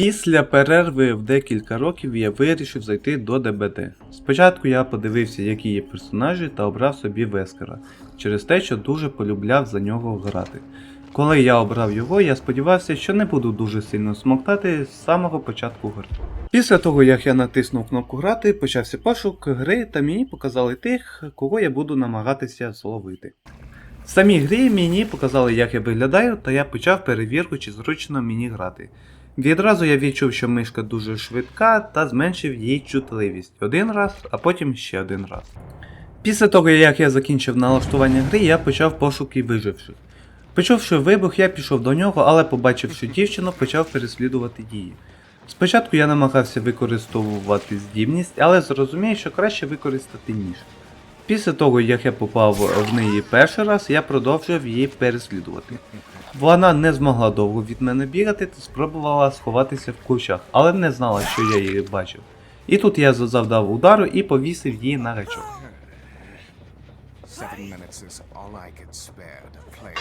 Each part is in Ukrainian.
Після перерви в декілька років я вирішив зайти до ДБД. Спочатку я подивився, які є персонажі, та обрав собі Вескера, через те, що дуже полюбляв за нього грати. Коли я обрав його, я сподівався, що не буду дуже сильно смоктати з самого початку гри. Після того, як я натиснув кнопку грати, почався пошук гри та мені показали тих, кого я буду намагатися зловити. В самій грі мені показали, як я виглядаю, та я почав перевірку, чи зручно мені грати. Відразу я відчув, що мишка дуже швидка та зменшив її чутливість один раз, а потім ще один раз. Після того, як я закінчив налаштування гри, я почав пошуки виживших. Почувши вибух, я пішов до нього, але побачивши дівчину, почав переслідувати її. Спочатку я намагався використовувати здібність, але зрозумів, що краще використати ніж. Після того, як я попав в неї перший раз, я продовжив її переслідувати. Вона не змогла довго від мене бігати та спробувала сховатися в кущах, але не знала, що я її бачив. І тут я завдав удару і повісив її на гачок. Seven minutes is all I can spare to play.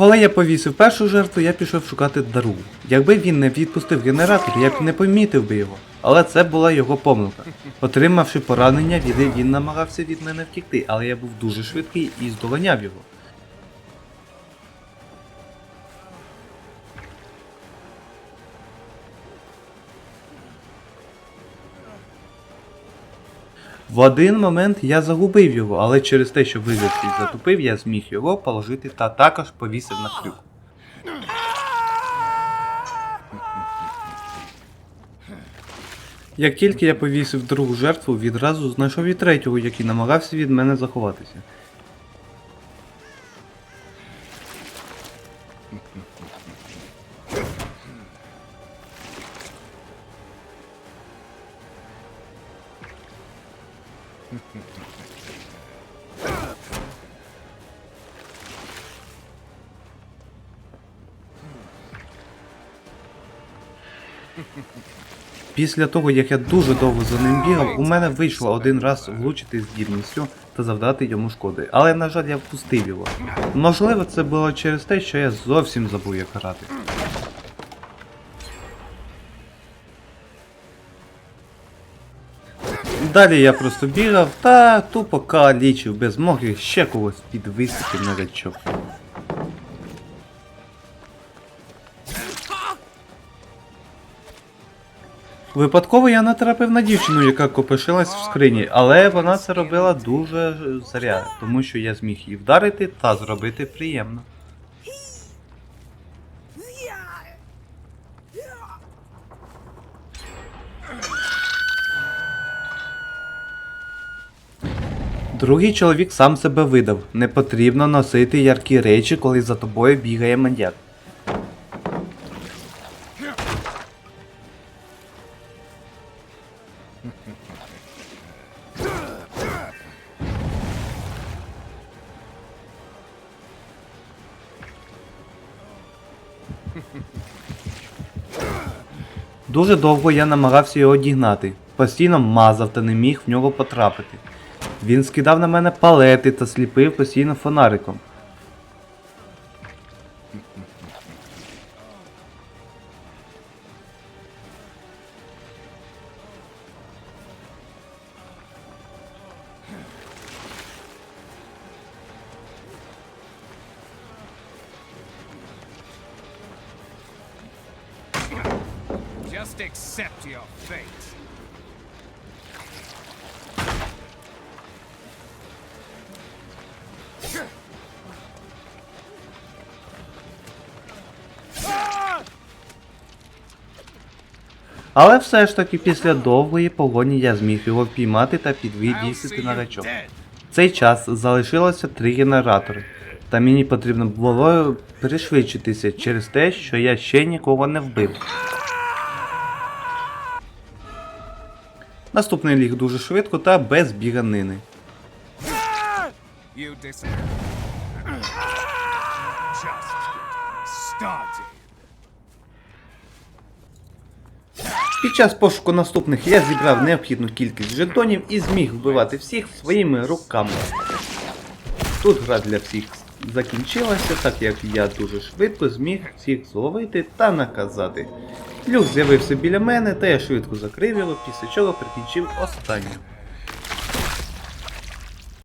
Коли я повісив першу жертву, я пішов шукати дару. Якби він не відпустив генератор, я б не помітив би його. Але це була його помилка. Отримавши поранення, він, намагався від мене втікти, але я був дуже швидкий і здоганяв його. В один момент я загубив його, але через те, що вижив і затупив, я зміг його положити та також повісив на крюк. Як тільки я повісив другу жертву, відразу знайшов і третього, який намагався від мене заховатися. Після того, як я дуже довго за ним бігав, у мене вийшло один раз влучити здібністю та завдати йому шкоди. Але, на жаль, я впустив його. Можливо, це було через те, що я зовсім забув як грати. Далі я просто бігав та тупо калічив без змоги ще когось підвисити на речок. Випадково я натрапив на дівчину, яка копишилась в скрині, але вона це робила дуже зря, тому що я зміг її вдарити та зробити приємно. Другий чоловік сам себе видав. Не потрібно носити яркі речі, коли за тобою бігає маньяк. Дуже довго я намагався його дігнати, постійно мазав та не міг в нього потрапити. Він скидав на мене палети та сліпив постійно фонариком. Just accept your fate. Але все ж таки після довгої погоні я зміг його впіймати та підвідісити на рачок. В цей час залишилося три генератори, та мені потрібно було перешвидшитися через те, що я ще нікого не вбив. Наступний ліг дуже швидко та без біганини. You Під час пошуку наступних я зібрав необхідну кількість жетонів і зміг вбивати всіх своїми руками. Тут гра для всіх закінчилася, так як я дуже швидко зміг всіх зловити та наказати. Люк з'явився біля мене, та я швидко закрив його, після чого прикінчив останнього.